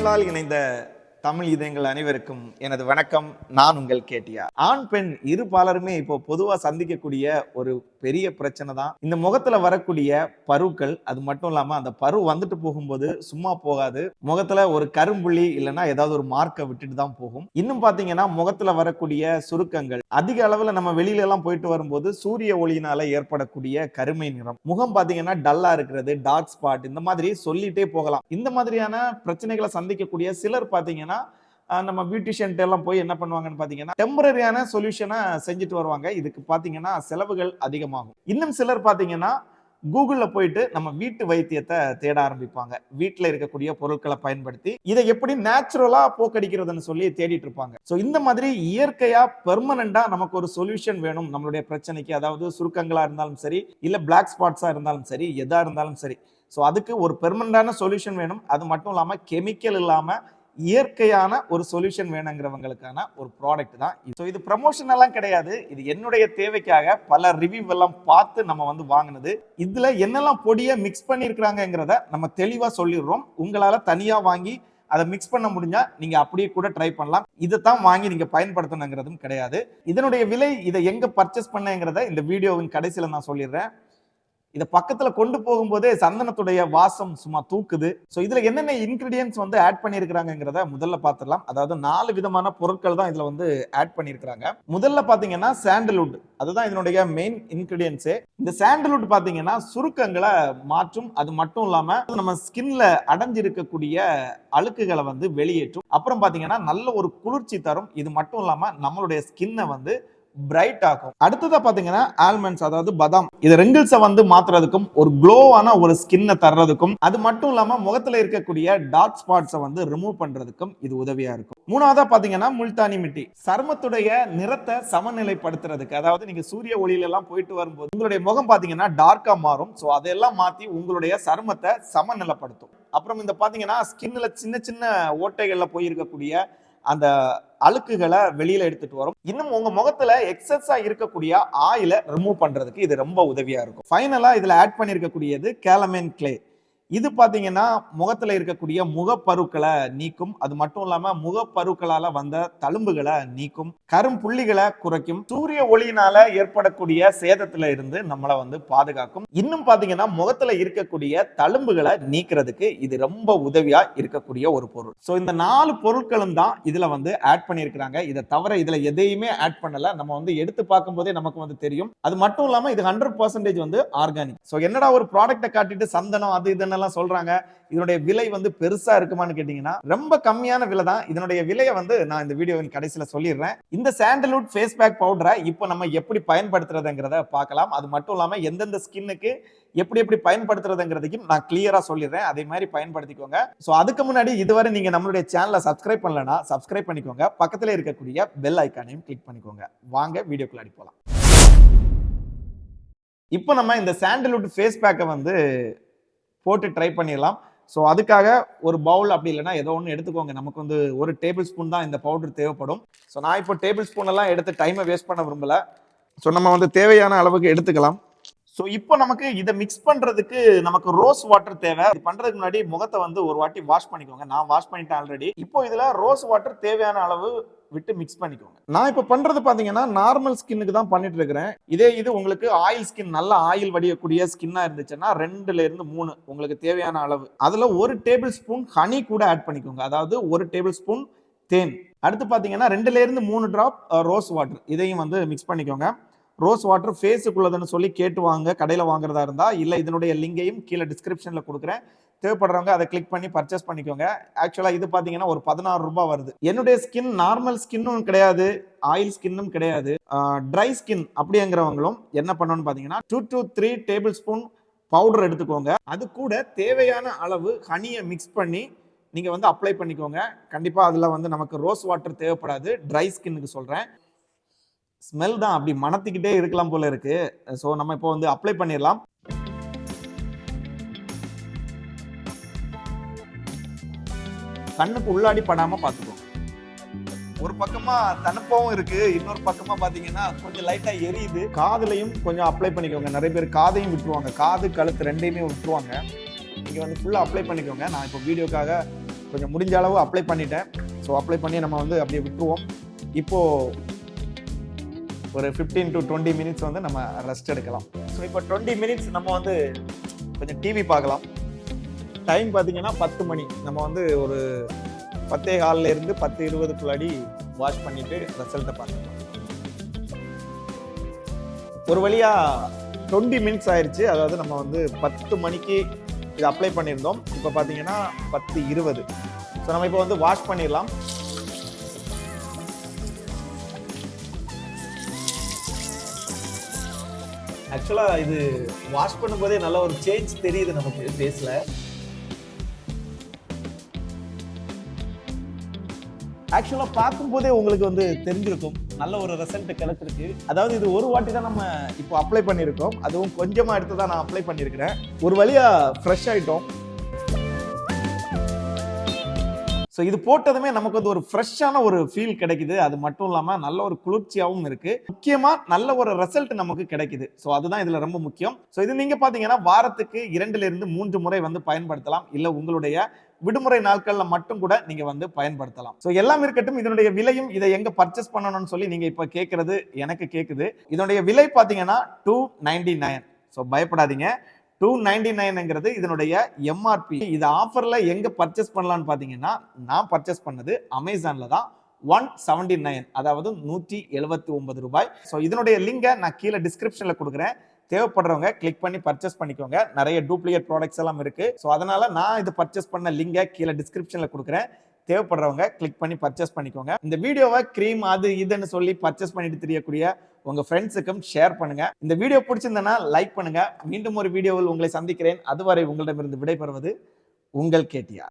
தமிழால் இணைந்த தமிழ் இதயங்கள் அனைவருக்கும் எனது வணக்கம். நான் உங்கள் கேட்டியா ஆண் பெண் இரு பாலருமே இப்போ பொதுவா சந்திக்கக்கூடிய ஒரு பெரிய பிரச்சனை தான். இந்த முகத்துல வரக்கூடிய பருக்கள் அது மட்டும் இல்லாம அந்த பரு வந்துட்டு போகும்போது சும்மா போகாது. முகத்துல ஒரு கரும்புள்ளி இல்லைன்னா ஏதாவது ஒரு மார்க்கை விட்டுட்டு தான் போகும். இன்னும் பாத்தீங்கன்னா முகத்துல வரக்கூடிய சுருக்கங்கள். அதிக அளவுல நம்ம வெளியில எல்லாம் போயிட்டு வரும்போது சூரிய ஒளியினால ஏற்படக்கூடிய கருமை நிறம். முகம் பாத்தீங்கன்னா டல்லா இருக்கிறது டார்க் ஸ்பாட் இந்த மாதிரி சொல்லிட்டே போகலாம். இந்த மாதிரியான பிரச்சனைகளை சந்திக்கக்கூடிய சிலர் பாத்தீங்கன்னா பார்த்தீங்கன்னா நம்ம பியூட்டிஷியன்ட்டு எல்லாம் போய் என்ன பண்ணுவாங்கன்னு பார்த்தீங்கன்னா டெம்பரரியான சொல்யூஷனை செஞ்சுட்டு வருவாங்க. இதுக்கு பார்த்தீங்கன்னா செலவுகள் அதிகமாகும். இன்னும் சிலர் பார்த்தீங்கன்னா கூகுளில் போயிட்டு நம்ம வீட்டு வைத்தியத்தை தேட ஆரம்பிப்பாங்க. வீட்டில் இருக்கக்கூடிய பொருட்களை பயன்படுத்தி இதை எப்படி நேச்சுரலா போக்கடிக்கிறதுன்னு சொல்லி தேடிட்டு இருப்பாங்க. ஸோ இந்த மாதிரி இயற்கையாக பெர்மனண்டாக நமக்கு ஒரு சொல்யூஷன் வேணும். நம்மளுடைய பிரச்சனைக்கு அதாவது சுருக்கங்களாக இருந்தாலும் சரி இல்லை பிளாக் ஸ்பாட்ஸாக இருந்தாலும் சரி எதாக இருந்தாலும் சரி. ஸோ அதுக்கு ஒரு பெர்மனண்டான சொல்யூஷன் வேணும். அது மட்டும் இல்லாமல் கெமிக்கல் இல்லாமல் இயற்கையான ஒரு சொல்யூஷன் வேணுங்கிறவங்களுக்கான ஒரு ப்ராடக்ட் தான் ஸோ இது ப்ரமோஷன் எல்லாம் கிடையாது. இது என்னுடைய தேவைக்காக பல ரிவ்யூ எல்லாம் பார்த்து நம்ம வந்து வாங்கினது. இதுல என்னெல்லாம் பொடியை மிக்ஸ் பண்ணியிருக்கிறாங்கிறத நம்ம தெளிவாக சொல்லிடுறோம். உங்களால் தனியாக வாங்கி அதை மிக்ஸ் பண்ண முடிஞ்சா நீங்க அப்படியே கூட ட்ரை பண்ணலாம். இதை தான் வாங்கி நீங்க பயன்படுத்தணுங்கிறதும் கிடையாது. இதனுடைய விலை இதை எங்க பர்ச்சேஸ் பண்ணேங்கிறத இந்த வீடியோவின் கடைசியில் நான் சொல்லிடுறேன். இதை பக்கத்துல கொண்டு போகும்போதே சந்தனத்துடைய வாசம் சும்மா தூக்குது. ஸோ இதுல என்னென்ன இன்கிரீடியன்ஸ் வந்து ஆட் பண்ணியிருக்கிறாங்கிறத முதல்ல பார்த்துடலாம் அதாவது நாலு விதமான பொருட்கள் தான் இதுல வந்து ஆட் பண்ணியிருக்கிறாங்க. முதல்ல பாத்தீங்கன்னா சாண்டல்வுட் அதுதான் இதனுடைய மெயின் இன்கிரீடியன்ஸே இந்த சாண்டல்வுட் பாத்தீங்கன்னா சுருக்கங்களை மாற்றும். அது மட்டும் இல்லாம நம்ம ஸ்கின்ல அடைஞ்சிருக்கக்கூடிய அழுக்குகளை வந்து வெளியேற்றும். அப்புறம் பாத்தீங்கன்னா நல்ல ஒரு குளிர்ச்சி தரும். இது மட்டும் இல்லாம நம்மளுடைய ஸ்கின்னை வந்து பிரைட் ஆகும். அடுத்ததா பாத்தீங்கன்னா ஆல்மண்ட்ஸ் அதாவது பதாம். இது ரெங்கிள்ஸை வந்து மாத்துறதுக்கும் ஒரு க்ளோவான ஒரு ஸ்கின்னை தர்றதுக்கும் அது மட்டும் இல்லாம முகத்துல இருக்கக்கூடிய டார்க் ஸ்பாட்ஸை வந்து ரிமூவ் பண்றதுக்கும் இது உதவியா இருக்கும். மூணாவதா பாத்தீங்கன்னா முல்தானி மிட்டி. சருமத்துடைய நிறத்தை சமநிலைப்படுத்துறதுக்கு அதாவது நீங்க சூரிய ஒளியில எல்லாம் போயிட்டு வரும்போது உங்களுடைய முகம் பாத்தீங்கன்னா டார்க்கா மாறும். ஸோ அதெல்லாம் மாத்தி உங்களுடைய சருமத்தை சமநிலைப்படுத்தும். அப்புறம் இந்த பாத்தீங்கன்னா ஸ்கின்ல சின்ன சின்ன ஓட்டைகள்ல போயிருக்கக்கூடிய அந்த அழுக்குகளை வெளியில எடுத்துட்டு வரும். இன்னும் உங்க முகத்துல எக்ஸஸா இருக்கக்கூடிய ஆயில ரிமூவ் பண்றதுக்கு இது ரொம்ப உதவியா இருக்கும். ஃபைனலா இதுல ஆட் பண்ணிருக்கக்கூடியது கேலமேன் கிளே இது பார்த்தீங்கன்னா முகத்தில் இருக்கக்கூடிய முகப்பருக்களை நீக்கும். அது மட்டும் இல்லாமல் முகப்பருக்களால் வந்த தழும்புகளை நீக்கும். கரும்புள்ளிகளை குறைக்கும். சூரிய ஒளியினால ஏற்படக்கூடிய சேதத்துல இருந்து நம்மளை வந்து பாதுகாக்கும். இன்னும் பார்த்தீங்கன்னா முகத்தில் இருக்கக்கூடிய தழும்புகளை நீக்கிறதுக்கு இது ரொம்ப உதவியா இருக்கக்கூடிய ஒரு பொருள். ஸோ இந்த நாலு பொருட்களும் தான் இதில் வந்து ஆட் பண்ணியிருக்கிறாங்க. இதை தவிர இதில் எதையுமே ஆட் பண்ணல. நம்ம வந்து எடுத்து பார்க்கும்போதே நமக்கு வந்து தெரியும். அது மட்டும் இல்லாமல் இது ஹண்ட்ரட் பர்சன்டேஜ் வந்து ஆர்கானிக் ஸோ என்னடா ஒரு ப்ராடக்ட்டை காட்டிட்டு சந்தனம் அது இதெல்லாம் சொல்றாங்க இதனுடைய விலை வந்து பெருசா இருக்குமான்னு கேட்டீங்கன்னா ரொம்ப கம்மியான விலை தான். இதனுடைய விலையை வந்து நான் இந்த வீடியோவின் கடைசியில சொல்லிடுறேன். இந்த சாண்டல்வுட் ஃபேஸ் பேக் பவுடரை இப்போ நம்ம எப்படி பயன்படுத்துறதுங்கிறத பார்க்கலாம். அது மட்டும் இல்லாம எந்தெந்த ஸ்கின்னுக்கு எப்படி எப்படி பயன்படுத்துறதுங்கிறதையும் நான் கிளியரா சொல்லிடுறேன். அதே மாதிரி பயன்படுத்திக்கோங்க. ஸோ அதுக்கு முன்னாடி இதுவரை நீங்க நம்மளுடைய சேனலை சப்ஸ்கிரைப் பண்ணலன்னா சப்ஸ்கிரைப் பண்ணிக்கோங்க. பக்கத்துல இருக்கக்கூடிய பெல் ஐக்கானையும் கிளிக் பண்ணிக்கோங்க. வாங்க வீடியோக்குள்ள அடி இப்போ நம்ம இந்த சாண்டல்வுட் ஃபேஸ் பேக்கை வந்து போட்டு ட்ரை பண்ணிடலாம். ஸோ அதுக்காக ஒரு பவுல் அப்படி இல்லைன்னா ஏதோ ஒன்று எடுத்துக்கோங்க. நமக்கு வந்து ஒரு டேபிள் ஸ்பூன் தான் இந்த பவுடர் தேவைப்படும். ஸோ நான் இப்போ டேபிள் ஸ்பூன் எல்லாம் எடுத்து டைமை வேஸ்ட் பண்ண விரும்பல. ஸோ நம்ம வந்து தேவையான அளவுக்கு எடுத்துக்கலாம். ஸோ இப்போ நமக்கு இதை மிக்ஸ் பண்ணுறதுக்கு நமக்கு ரோஸ் வாட்டர் தேவை. இது பண்ணுறதுக்கு முன்னாடி முகத்தை வந்து ஒரு வாட்டி வாஷ் பண்ணிக்கோங்க. நான் வாஷ் பண்ணிட்டேன் ஆல்ரெடி இப்போ இதில் ரோஸ் வாட்டர் தேவையான அளவு விட்டு மிக்ஸ் பண்ணிக்கோங்க. நான் இப்போ பண்ணுறது பார்த்தீங்கன்னா நார்மல் ஸ்கின்னுக்கு தான் பண்ணிட்டு இருக்கிறேன் இதே இது உங்களுக்கு ஆயில் ஸ்கின் நல்ல ஆயில் வடியக்கூடிய ஸ்கின்னாக இருந்துச்சுன்னா ரெண்டுல இருந்து மூணு உங்களுக்கு தேவையான அளவு. அதில் ஒரு டேபிள் ஸ்பூன் ஹனி கூட ஆட் பண்ணிக்கோங்க. அதாவது ஒரு டேபிள் ஸ்பூன் தேன். அடுத்து பார்த்தீங்கன்னா ரெண்டுல இருந்து மூணு ட்ராப் ரோஸ் வாட்டர் இதையும் வந்து மிக்ஸ் பண்ணிக்கோங்க. ரோஸ் வாட்டர் ஃபேஸுக்குள்ளதுன்னு சொல்லி கேட்டு வாங்க. கடையில் வாங்குறதா இருந்தால் இல்லை இதனுடைய லிங்கையும் கீழே டிஸ்கிரிப்ஷனில் கொடுக்குறேன். தேவைப்படுறவங்க அதை கிளிக் பண்ணி பர்ச்சேஸ் பண்ணிக்கோங்க. ஆக்சுவலாக இது பார்த்தீங்கன்னா ஒரு பதினாறு ரூபாய் வருது. என்னுடைய ஸ்கின் நார்மல் ஸ்கின்னும் கிடையாது ஆயில் ஸ்கின்னும் கிடையாது. ட்ரை ஸ்கின் அப்படிங்கிறவங்களும் என்ன பண்ணணும்னு பார்த்தீங்கன்னா two to three table spoon powder எடுத்துக்கோங்க. அது கூட தேவையான அளவு ஹனியை மிக்ஸ் பண்ணி நீங்கள் வந்து அப்ளை பண்ணிக்கோங்க. கண்டிப்பாக அதில் வந்து நமக்கு ரோஸ் வாட்டர் தேவைப்படாது. ட்ரை ஸ்கின்னுக்கு சொல்கிறேன் ஸ்மெல் தான் அப்படி மணத்திக்கிட்டே இருக்கலாம் போல இருக்கு. ஸோ நம்ம இப்போ வந்து அப்ளை பண்ணிடலாம். கண்ணுக்கு உள்ளாடி படாம பார்த்துக்கோங்க ஒரு பக்கமா தணுப்பாவும் இருக்கு இன்னொரு பக்கமா பாத்தீங்கன்னா கொஞ்சம் லைட்டா எரியுது. காதுலயும் கொஞ்சம் அப்ளை பண்ணிக்கோங்க. நிறைய பேர் காதையும் விட்டுருவாங்க. காது கழுத்து ரெண்டையுமே விட்டுருவாங்க. நீங்க வந்து ஃபுல்லா அப்ளை பண்ணிக்கோங்க. நான் இப்போ வீடியோக்காக கொஞ்சம் முடிஞ்ச அளவு அப்ளை பண்ணிட்டேன். ஸோ அப்ளை பண்ணி நம்ம வந்து அப்படியே விட்டுருவோம். இப்போது ஒரு ஃபிஃப்டீன் டு டுவெண்ட்டி மினிட்ஸ் வந்து நம்ம ரெஸ்ட் எடுக்கலாம். ஸோ இப்போ டுவெண்ட்டி மினிட்ஸ் நம்ம வந்து கொஞ்சம் டிவி பார்க்கலாம். டைம் பார்த்தீங்கன்னா பத்து மணி. நம்ம வந்து ஒரு பத்தே காலில் இருந்து பத்து இருபதுக்குள்ளாடி வாஷ் பண்ணிட்டு ரிசல்ட்டை பார்த்துக்கலாம். ஒரு வழியாக டுவெண்ட்டி மினிட்ஸ் ஆயிடுச்சு அதாவது நம்ம வந்து பத்து மணிக்கு இது அப்ளை பண்ணியிருந்தோம். இப்போ பார்த்தீங்கன்னா பத்து இருபது. ஸோ நம்ம இப்போ வந்து வாஷ் பண்ணிடலாம். ஆக்சுவலாக இது வாஷ் பண்ணும்போதே நல்ல ஒரு சேஞ்ச் தெரியுது நமக்கு ஃபேஸில் ஆக்சுவலாக பார்க்கும்போதே உங்களுக்கு வந்து தெரிஞ்சிருக்கும். நல்ல ஒரு ரிசல்ட் கிடைச்சிருக்கு. அதாவது இது ஒரு வாட்டி தான் நம்ம இப்போ அப்ளை பண்ணியிருக்கோம். அதுவும் கொஞ்சமாக எடுத்து தான் நான் அப்ளை பண்ணியிருக்கிறேன். ஒரு வழியாக ஃப்ரெஷ் ஆகிட்டோம் ஸோ இது போட்டதுமே நமக்கு வந்து ஒரு ஃப்ரெஷ்ஷான ஒரு ஃபீல் கிடைக்குது. அது மட்டும் இல்லாமல் நல்ல ஒரு குளிர்ச்சியாகவும் இருக்கு. முக்கியமாக நல்ல ஒரு ரிசல்ட் நமக்கு கிடைக்குது. ஸோ அதுதான் இதில் ரொம்ப முக்கியம். ஸோ இது நீங்கள் பார்த்தீங்கன்னா வாரத்துக்கு இரண்டுலேருந்து மூன்று முறை வந்து பயன்படுத்தலாம். இல்லை உங்களுடைய விடுமுறை நாட்கள்ல மட்டும் கூட நீங்க வந்து பயன்படுத்தலாம். ஸோ எல்லாம் இருக்கட்டும் இதனுடைய விலையும் இதை எங்க பர்ச்சேஸ் பண்ணணும்னு சொல்லி நீங்க இப்ப கேட்கறது எனக்கு கேக்குது. இதனுடைய விலை பாத்தீங்கன்னா டூ நைன்டி நைன் ஸோ பயப்படாதீங்க டூ நைன்டி நைனுங்கிறது இதனுடைய எம்ஆர்பி இது ஆஃபர்ல எங்க பர்ச்சேஸ் பண்ணலாம்னு பாத்தீங்கன்னா நான் பர்ச்சேஸ் பண்ணது அமேசான்ல தான். ஒன் செவன்டி நைன் அதாவது நூற்றி எழுபத்தி ஒன்பது ரூபாய். ஸோ இதனுடைய லிங்கை நான் கீழே டிஸ்கிரிப்ஷனில் கொடுக்குறேன். தேவைப்படுறவங்க கிளிக் பண்ணி பர்ச்சேஸ் பண்ணிக்கோங்க. நிறைய டூப்ளிகேட் ப்ராடக்ட்ஸ் எல்லாம் இருக்கு. ஸோ அதனால நான் இது பர்ச்சேஸ் பண்ண லிங்கை கீழே டிஸ்கிரிப்ஷனில் கொடுக்குறேன். தேவைப்படுறவங்க கிளிக் பண்ணி பர்ச்சேஸ் பண்ணிக்கோங்க. இந்த வீடியோவை க்ரீம் அது இதுன்னு சொல்லி பர்ச்சேஸ் பண்ணிட்டு தெரியக்கூடிய உங்க ஃப்ரெண்ட்ஸுக்கும் ஷேர் பண்ணுங்க. இந்த வீடியோ பிடிச்சிருந்தேன்னா லைக் பண்ணுங்க. மீண்டும் ஒரு வீடியோவில் உங்களை சந்திக்கிறேன். அதுவரை உங்களிடமிருந்து விடைபெறுவது உங்கள் கேட்டியா